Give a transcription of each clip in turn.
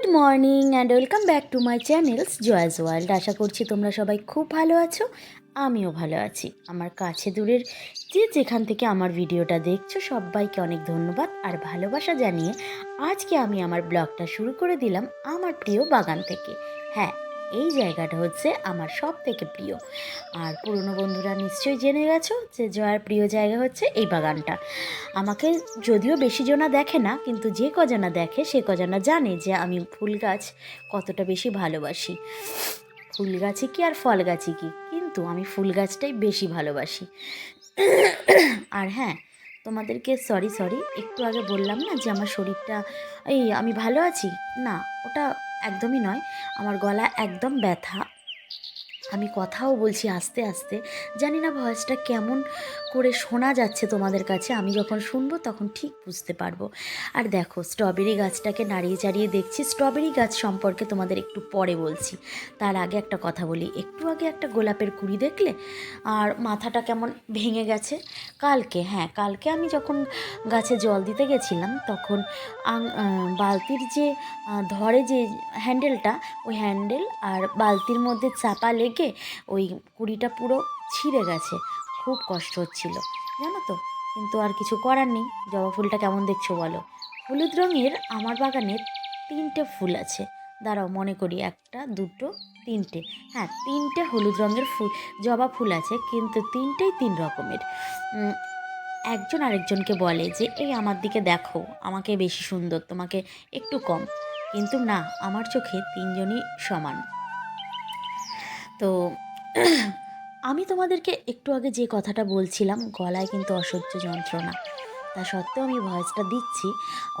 Good morning and welcome back to my channels Joya's world আশা করছি তোমরা সবাই খুব ভালো আছো, আমিও ভালো আছি। আমার কাছে দূরের যে যেখান থেকে আমার ভিডিওটা দেখছ, সবাইকে অনেক ধন্যবাদ আর ভালোবাসা জানিয়ে আজকে আমি আমার ব্লগটা শুরু করে দিলাম আমার প্রিয় বাগান থেকে। হ্যাঁ এই জায়গাটা হচ্ছে আমার সব থেকে প্রিয়। আর পুরনো বন্ধুরা নিশ্চয়ই জেনে গেছো যে জয়ার প্রিয় জায়গা হচ্ছে এই বাগানটা। আমাকে যদিও বেশি জনা দেখে না, কিন্তু যে কজনা দেখে সে কজনা জানে যে আমি ফুল গাছ কতটা বেশি ভালোবাসি। ফুল গাছে কি আর ফল গাছে কি? কিন্তু আমি ফুল গাছটাই বেশি ভালোবাসি। আর হ্যাঁ তোমাদেরকে সরি সরি, একটু আগে বললাম না যে আমার শরীরটা, এই আমি ভালো আছি? না, ওটা একদমই নয়। আমার গলা একদম ব্যথা। আমি কথাও বলছি আস্তে আস্তে। জানি না ভয়েসটা কেমন করে শোনা যাচ্ছে তোমাদের কাছে, আমি যখন শুনব তখন ঠিক বুঝতে পারব। আর দেখো স্ট্রবেরি গাছটাকে নাড়িয়ে চাড়িয়ে দেখছি স্ট্রবেরি গাছ সম্পর্কে তোমাদের একটু পরে বলছি। তার আগে একটা কথা বলি, একটু আগে একটা গোলাপের কুড়ি দেখলে? আর মাথাটা কেমন ভেঙে গেছে? কালকে হ্যাঁ কালকে আমি যখন গাছে জল দিতে গেছিলাম, তখন বালতির যে ধরে যে হ্যান্ডেলটা ওই হ্যান্ডেল আর বালতির মধ্যে চাপা লেগে ওই কুড়িটা পুরো ছিঁড়ে গেছে। খুব কষ্ট হচ্ছিল, জানো তো? কিন্তু আর কিছু করার নেই। জবা ফুলটা কেমন দেখছ বলো? হলুদ রঙের আমার বাগানে তিনটে ফুল আছে। দাঁড়াও, মনে করি একটা, দুটো, তিনটে। হ্যাঁ তিনটে হলুদ রঙের ফুল, জবা ফুল আছে, কিন্তু তিনটেই তিন রকমের। একজন আরেকজনকে বলে যে, এই আমার দিকে দেখো, আমাকে বেশি সুন্দর, তোমাকে একটু কম। কিন্তু না, আমার চোখে তিনজনই সমান। তো আমি তোমাদেরকে একটু আগে যে কথাটা বলছিলাম, গলায় কিন্তু অসহ্য যন্ত্রণা। তা সত্ত্বেও আমি ভয়েসটা দিচ্ছি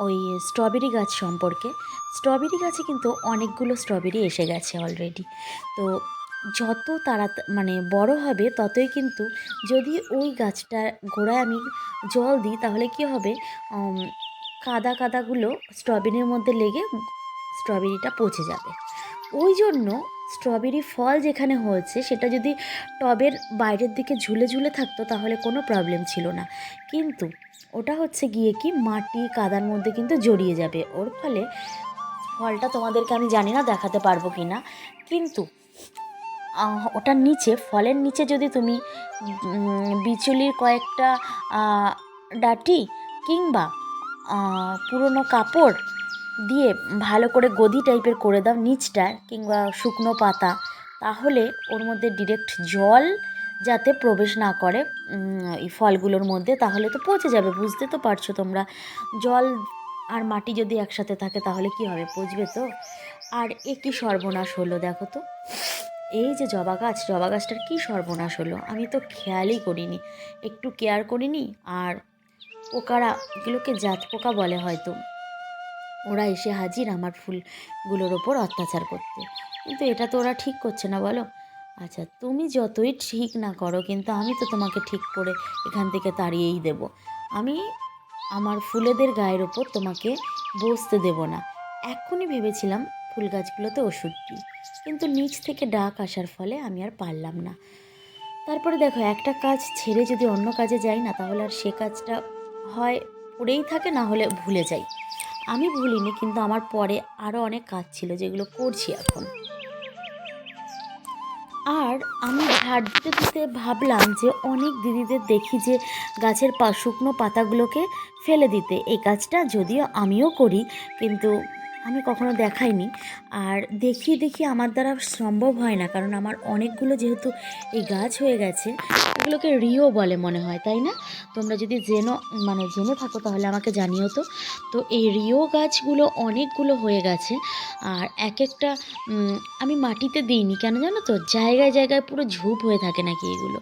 ওই স্ট্রবেরি গাছ সম্পর্কে। স্ট্রবেরি গাছে কিন্তু অনেকগুলো স্ট্রবেরি এসে গেছে অলরেডি তো যত তাড়া মানে বড় হবে, ততই কিন্তু যদি ওই গাছটার গোড়ায় আমি জল দিই, তাহলে কি হবে? কাদা কাদাগুলো স্ট্রবেরির মধ্যে লেগে স্ট্রবেরিটা পচে যাবে। ওই জন্য স্ট্রবেরি ফল যেখানে হয়েছে, সেটা যদি টবের বাইরের দিকে ঝুলে ঝুলে থাকতো, তাহলে কোনো প্রবলেম ছিল না। কিন্তু ওটা হচ্ছে গিয়ে কি, মাটি, কাদার মধ্যে কিন্তু জড়িয়ে যাবে। ওর ফলে ফলটা তোমাদেরকে আমি জানি না, দেখাতে পারব কি না কিন্তু ওটার নিচে, ফলের নিচে যদি তুমি বিচুলির কয়েকটা ডাটি কিংবা পুরনো কাপড় দিয়ে ভালো করে গদি টাইপের করে দাও নিচটা কিংবা শুকনো পাতা। তাহলে ওর মধ্যে ডিরেক্ট জল যাতে প্রবেশ না করে এই ফলগুলোর মধ্যে, তাহলে তো পচে যাবে, বুঝতে তো পারছ তোমরা। জল আর মাটি যদি একসাথে থাকে, তাহলে কি হবে, পচবে তো? আর এ কী সর্বনাশ হলো দেখো তো। এই যে জবা গাছ, জবা গাছটার কী সর্বনাশ হলো, আমি তো খেয়ালই করিনি। একটু কেয়ার করিনি, আর পোকারা, এগুলোকে জাত পোকা বলে হয়তো। ওরা এসে হাজির আমার ফুলগুলোর ওপর অত্যাচার করতে। কিন্তু এটা তো ওরা ঠিক করছে না, বলো? আচ্ছা তুমি যতই ঠিক না করো, কিন্তু আমি তো তোমাকে ঠিক করে এখান থেকে তাড়িয়েই দেব। আমি আমার ফুলেদের গায়ের ওপর তোমাকে বসতে দেব না। এক্ষুনি ভেবেছিলাম ফুল গাছগুলোতে ওষুধ দিই, কিন্তু নিচ থেকে ডাক আসার ফলে আমি আর পারলাম না। তারপরে দেখো, একটা কাজ ছেড়ে যদি অন্য কাজে যাই না, তাহলে আর সে কাজটা হয়, পড়েই থাকে, না হলে ভুলে যাই। আমি ভুলিনি, কিন্তু আমার পরে আরও অনেক কাজ ছিল যেগুলো করছি এখন। আর আমি ঝাড় দিতে দিতে ভাবলাম যে অনেক দিদিদের দেখি যে গাছের পা শুকনো পাতাগুলোকে ফেলে দিতে। এই কাজটা যদিও আমিও করি, কিন্তু আমি কখনো দেখাইনি। আর দেখি দেখি আমার দ্বারা সম্ভব হয় না, কারণ আমার অনেকগুলো যেহেতু এই গাছ হয়ে গেছে, এগুলোকে রিও বলে মনে হয়, তাই না? তোমরা যদি জেনো মানে জেনে থাকো তাহলে আমাকে জানিও তো। তো এই রিও গাছগুলো অনেকগুলো হয়ে গেছে, আর এক একটা আমি মাটিতে দিইনি, কেন জানো তো? জায়গায় জায়গায় পুরো ঝুপ হয়ে থাকে নাকি এগুলো।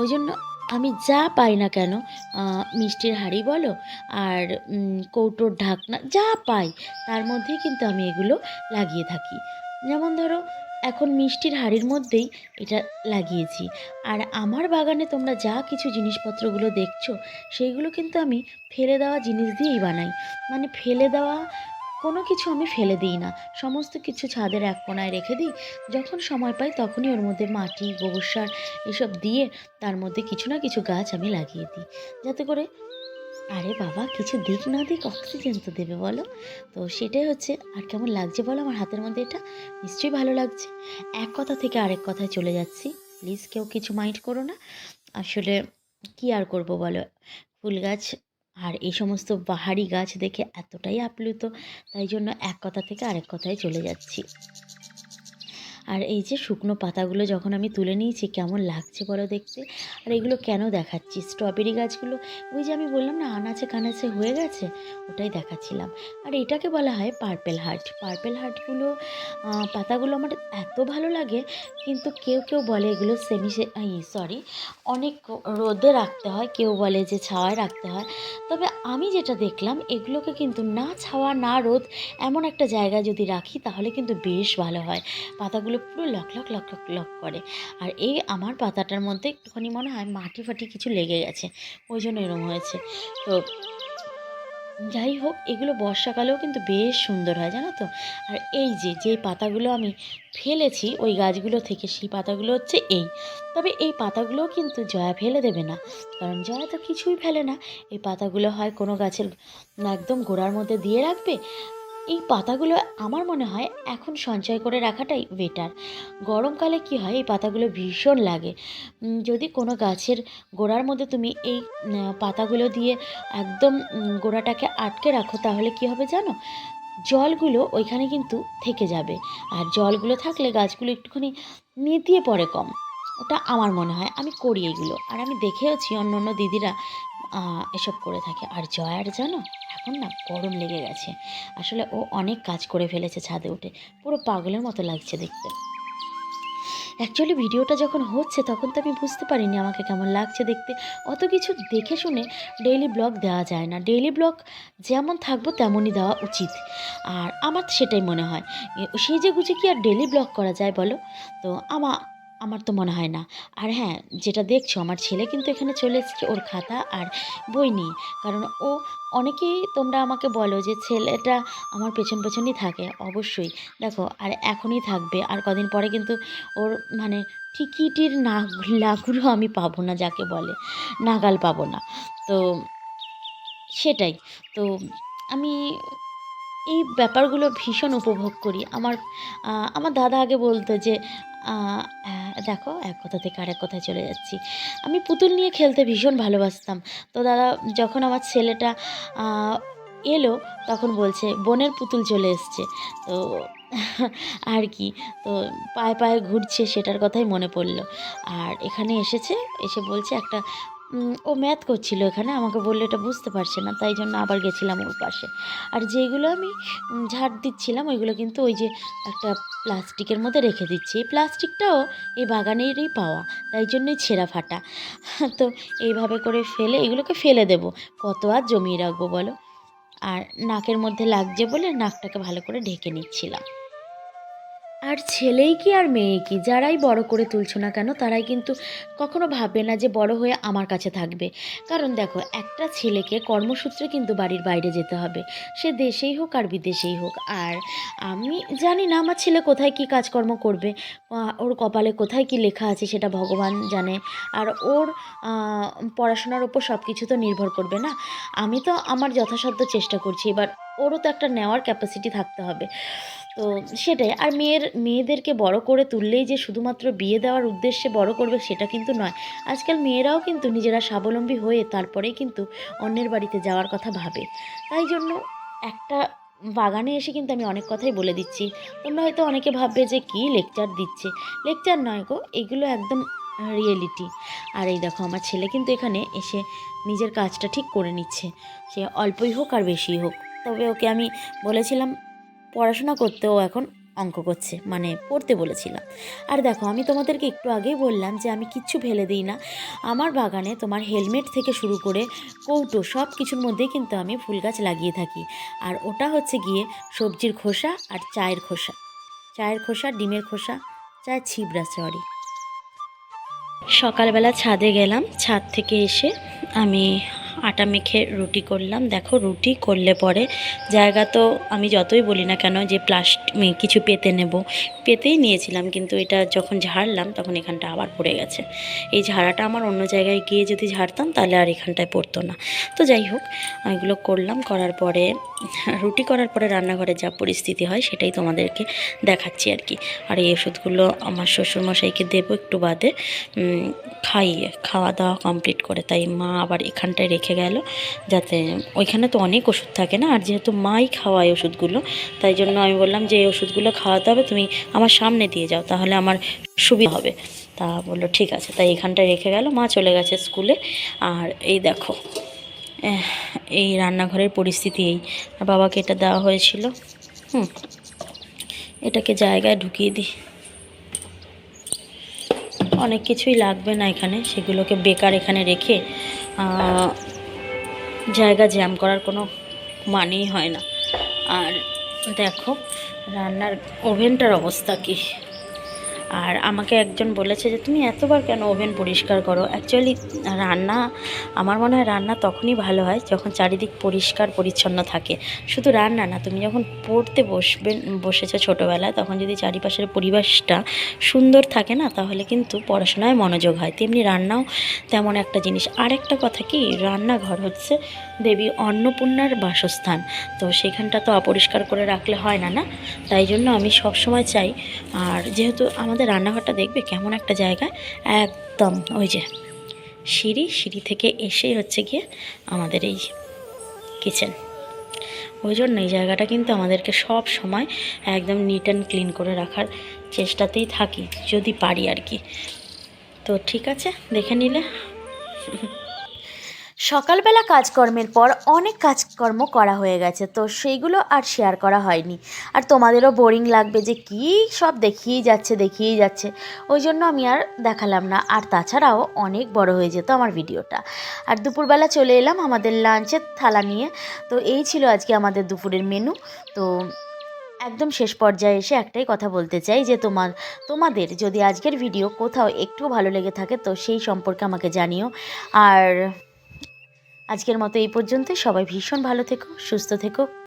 ওই জন্য আমি যা পাই না কেন মিষ্টির হাঁড়ি বলো আর কৌটোর ঢাকনা যা পাই, তার মধ্যেই কিন্তু আমি এগুলো লাগিয়ে থাকি। যেমন ধরো, এখন মিষ্টির হাঁড়ির মধ্যেই এটা লাগিয়েছি। আর আমার বাগানে তোমরা যা কিছু জিনিসপত্রগুলো দেখছ, সেইগুলো কিন্তু আমি ফেলে দেওয়া জিনিস দিয়েই বানাই। মানে ফেলে দেওয়া কোনো কিছু আমি ফেলে দিই না। সমস্ত কিছু ছাদের এক কোনায় রেখে দিই। যখন সময় পাই তখনই ওর মধ্যে মাটি, গোবর সার এসব দিয়ে তার মধ্যে কিছু না কিছু গাছ আমি লাগিয়ে দিই। যাতে করে আরে বাবা, কিছু দিক না দিক অক্সিজেন তো দেবে বলো। তো সেটাই হচ্ছে, আর কেমন লাগছে বলো? আমার হাতের মধ্যে এটা? নিশ্চয়ই ভালো লাগছে। এক কথা থেকে আরেক কথায় চলে যাচ্ছি। প্লিজ কেউ কিছু মাইন্ড করো না। আসলে কি আর করব বলো? ফুল গাছ আর এই সমস্ত বাহারি গাছ দেখে এতটাই আপ্লুত, তাই জন্য এক কথা থেকে আরেক কথায় চলে যাচ্ছি। আর এই যে শুকনো পাতাগুলো যখন আমি তুলে নিয়েছি, কেমন লাগছে বলো দেখতে? আর এগুলো কেন দেখাচ্ছি? স্ট্রবেরি গাছগুলো, ওই যে আমি বললাম না, আনাচে কানাচে হয়ে গেছে, ওটাই দেখাচ্ছিলাম। আর এটাকে বলা হয় পার্পেল হার্ট পার্পেল হার্টগুলো পাতাগুলো আমার এত ভালো লাগে, কিন্তু কেউ কেউ বলে এগুলো সেমি সরি অনেক রোদে রাখতে হয়, কেউ বলে যে ছাওয়ায় রাখতে হয়। তবে আমি যেটা দেখলাম, এগুলোকে কিন্তু না ছাওয়া, না রোদ এমন একটা জায়গায় যদি রাখি, তাহলে কিন্তু বেশ ভালো হয়। পাতাগুলো পুরো lock lock lock lock lock করে। আর এই আমার পাতাটার মধ্যে একটুখানি মনে হয় মাটি ফাটি কিছু লেগে গেছে। ওই জন্য এরম হয়েছে। তো যাই হোক, এগুলো বর্ষাকালেও কিন্তু বেশ সুন্দর হয়, জানো তো? আর এই যে, যেই পাতাগুলো আমি ফেলেছি, ওই গাছগুলো থেকে, সেই পাতাগুলো হচ্ছে এই। তবে এই পাতাগুলোও কিন্তু জয়া ফেলে দেবে না। কারণ জয়া তো কিছুই ফেলে না। এই পাতাগুলো হয় কোনো গাছের একদম গোড়ার মধ্যে দিয়ে রাখবে এই পাতাগুলো আমার মনে হয় এখন সঞ্চয় করে রাখাটাই বেটার গরমকালে কি হয়, এই পাতাগুলো ভীষণ লাগে। যদি কোনো গাছের গোড়ার মধ্যে তুমি এই পাতাগুলো দিয়ে একদম গোড়াটাকে আটকে রাখো, তাহলে কি হবে জানো? জলগুলো ওইখানে কিন্তু থেকে যাবে। আর জলগুলো থাকলে গাছগুলো একটুখানি নেতিয়ে পড়ে কম। ওটা আমার মনে হয়। আমি করি এগুলো। আর আমি দেখেওছি অন্য অন্য দিদিরা এসব করে থাকে। আর জয়ার জানো? এখন না গরম লেগে গেছে। আসলে ও অনেক কাজ করে ফেলেছে ছাদে উঠে। পুরো পাগলের মতো লাগছে দেখতে। অ্যাকচুয়ালি ভিডিওটা যখন হচ্ছে তখন তো আমি বুঝতে পারিনি আমাকে কেমন লাগছে দেখতে। অত কিছু দেখে শুনে ডেইলি ব্লগ দেওয়া যায় না। ডেইলি ব্লগ যেমন থাকব তেমনই দেওয়া উচিত। আর আমার সেটাই মনে হয়। সেই যে গুছে কি আর ডেইলি ব্লগ করা যায় বলো? তো আমা আমার তো মনে হয় না। আর হ্যাঁ যেটা দেখছ, আমার ছেলে কিন্তু এখানে চলে এসেছে ওর খাতা আর বই নিয়ে। কারণ ও, অনেকেই তোমরা আমাকে বলো যে ছেলেটা আমার পেছন পেছনই থাকে, অবশ্যই। দেখো, আর এখনই থাকবে, আর কদিন পরে কিন্তু ওর মানে টিকিটির না লাগুলো আমি পাবো না, যাকে বলে। নাগাল পাবো না। তো সেটাই। তো আমি এই ব্যাপারগুলো ভীষণ উপভোগ করি। আমার আমার দাদা আগে বলতো যে দেখো, এক কথা থেকে আরেক কথায় চলে যাচ্ছি। আমি পুতুল নিয়ে খেলতে ভীষণ ভালোবাসতাম। তো দাদা, যখন আমার ছেলেটা এলো, তখন বলছে, বোনের পুতুল চলে এসছে। তো আর কি, তো পায়ে পায়ে ঘুরছে, সেটার কথাই মনে পড়ল। আর এখানে এসেছে, এসে বলছে, একটা ও ম্যাথ করছিল এখানে, আমাকে বলল এটা বুঝতে পারছে না, তাই জন্য আবার গেছিলাম ওর পাশে। আর যেগুলো আমি ঝাড় দিচ্ছিলাম, ওইগুলো কিন্তু ওই যে একটা প্লাস্টিকের মধ্যে রেখে দিচ্ছি। এই প্লাস্টিকটাও এই বাগানেরই পাওয়া, তাই জন্যই ছেঁড়া ফাটা। তো এইভাবে করে ফেলে, এগুলোকে ফেলে দেবো। কত আর জমিয়ে রাখব বলো? আর নাকের মধ্যে লাগছে বলে নাকটাকে ভালো করে ঢেকে নিচ্ছিলাম। আর ছেলেই কি আর মেয়ে কি? যারাই বড় করে তুলছো না কেন, তারাই কিন্তু কখনো ভাববে না যে বড় হয়ে আমার কাছে থাকবে। কারণ দেখো, একটা ছেলেকে কর্মসূত্রে কিন্তু বাড়ির বাইরে যেতে হবে। সে দেশেই হোক আর বিদেশেই হোক। আর আমি জানি না আমার ছেলে কোথায় কি কাজকর্ম করবে ওর কপালে কোথায় কি লেখা আছে সেটা ভগবান জানে। আর ওর পড়াশোনার ওপর সব কিছু তো নির্ভর করবে না। আমি তো আমার যথাসাধ্য চেষ্টা করছি। এবার ওরও তো একটা নেওয়ার ক্যাপাসিটি থাকতে হবে। তো সেটাই, আর মেয়ের, মেয়েদেরকে বড় করে তুললেই যে শুধুমাত্র বিয়ে দেওয়ার উদ্দেশ্যে বড় করবে সেটা কিন্তু নয়। আজকাল মেয়েরাও কিন্তু নিজেরা স্বাবলম্বী হয়ে তারপরেই কিন্তু অন্যের বাড়িতে যাওয়ার কথা ভাবে। তাই জন্য একটা বাগানে এসে কিন্তু আমি অনেক কথাই বলে দিচ্ছি। তোমরা হয়তো অনেকে ভাববে যে কী লেকচার দিচ্ছে। লেকচার নয় গো, এগুলো একদম রিয়েলিটি আর এই দেখো, আমার ছেলে কিন্তু এখানে এসে নিজের কাজটা ঠিক করে নিচ্ছে। সে অল্পই হোক আর বেশি হোক। তবে ওকে আমি বলেছিলাম পড়াশোনা করতেও এখন অঙ্ক করছে মানে পড়তে বলেছিলাম। আর দেখো, আমি তোমাদেরকে একটু আগেই বললাম যে আমি কিচ্ছু ফেলে দিই না। আমার বাগানে তোমার হেলমেট থেকে শুরু করে কৌটো সব কিছুর মধ্যেই কিন্তু আমি ফুল গাছ লাগিয়ে থাকি। আর ওটা হচ্ছে গিয়ে সবজির খোসা আর চায়ের খোসা। চায়ের খোসা, ডিমের খোসা, চায়ের ছিবড়া সরি সকালবেলা ছাদে গেলাম, ছাদ থেকে এসে আমি আটা মেখে রুটি করলাম। দেখো রুটি করলে পরে জায়গা তো আমি যতই বলি না কেন যে প্লাস্টিক কিছু পেতে নেব। পেতেই নিয়েছিলাম কিন্তু এটা যখন ঝাড়লাম তখন এখানটা আবার পড়ে গেছে। এই ঝাড়াটা আমার অন্য জায়গায় গিয়ে যদি ঝাড়তাম তাহলে আর এখানটায় পড়তো না। তো যাই হোক এগুলো করলাম। করার পরে, রুটি করার পরে রান্নাঘরে যা পরিস্থিতি হয় সেটাই তোমাদেরকে দেখাচ্ছি আর কি। আর এই ওষুধগুলো আমার শ্বশুরমশাইকে দেবো একটু বাদে। খাইয়ে, খাওয়া দাওয়া কমপ্লিট করে। তাই মা আবার এখানটায় রেখে গেল। যাতে ওইখানে তো অনেক ওষুধ থাকে না, আর যেহেতু মাই খাওয়ায় ওষুধগুলো, তাই জন্য আমি বললাম যে, এই ওষুধগুলো খাওয়াতে হবে, তুমি আমার সামনে দিয়ে যাও, তাহলে আমার সুবিধা হবে। তা বলল, ঠিক আছে। তাই এখানটায় রেখে গেল, মা চলে গেছে স্কুলে। আর এই দেখো এই রান্নাঘরের পরিস্থিতি এই। বাবাকে এটা দেওয়া হয়েছিল, হুম, এটাকে জায়গায় ঢুকিয়ে দিই। অনেক কিছুই লাগবে না এখানে, সেগুলোকে বেকার এখানে রেখে জায়গা জ্যাম করার কোনো মানেই হয় না। আর দেখো রান্নার ওভেনটার অবস্থা কী? আর আমাকে একজন বলেছে যে, তুমি এতবার কেন ওভেন পরিষ্কার করো? অ্যাকচুয়ালি রান্না, আমার মনে হয় রান্না তখনই ভালো হয় যখন চারিদিক পরিষ্কার, পরিচ্ছন্ন থাকে। শুধু রান্না না, তুমি যখন পড়তে বসবে, বসেছো ছোটোবেলায়, তখন যদি চারিপাশের পরিবেশটা সুন্দর থাকে না, তাহলে কিন্তু পড়াশোনায় মনোযোগ হয়। তেমনি রান্নাও তেমন একটা জিনিস। আর একটা কথা কি, রান্নাঘর হচ্ছে দেবী অন্নপূর্ণার বাসস্থান। তো সেখানটা তো অপরিষ্কার করে রাখলে হয় না না? তাই জন্য আমি সবসময় চাই। আর যেহেতু আমাদের রান্নাঘরটা দেখবে কেমন একটা জায়গা? একদম, ওই যে। সিঁড়ি সিঁড়ি থেকে এসেই হচ্ছে গিয়ে আমাদের এই কিচেন ওই জন্য এই জায়গাটা কিন্তু আমাদেরকে সব সময় একদম নিট অ্যান্ড ক্লিন করে রাখার চেষ্টাতেই থাকি, যদি পারি আর কি। তো ঠিক আছে, দেখে নিলে। সকালবেলা কাজকর্মের পর অনেক কাজকর্ম করা হয়ে গেছে, তো সেইগুলো আর শেয়ার করা হয়নি। আর তোমাদেরও বোরিং লাগবে যে কী সব দেখিয়েই যাচ্ছে দেখিয়েই যাচ্ছে। ওই জন্য আমি আর দেখালাম না। আর তাছাড়াও অনেক বড় হয়ে যেত আমার ভিডিওটা। আর দুপুরবেলা চলে এলাম আমাদের লাঞ্চের থালা নিয়ে। তো এই ছিল আজকে আমাদের দুপুরের মেনু তো একদম শেষ পর্যায়ে এসে একটাই কথা বলতে চাই যে তোমার, তোমাদের যদি আজকের ভিডিও কোথাও একটু ভালো লেগে থাকে, তো সেই সম্পর্কে আমাকে জানিও। আর আজকের মতো এই পর্যন্তই। সবাই ভীষণ ভালো থেকো সুস্থ থেকো।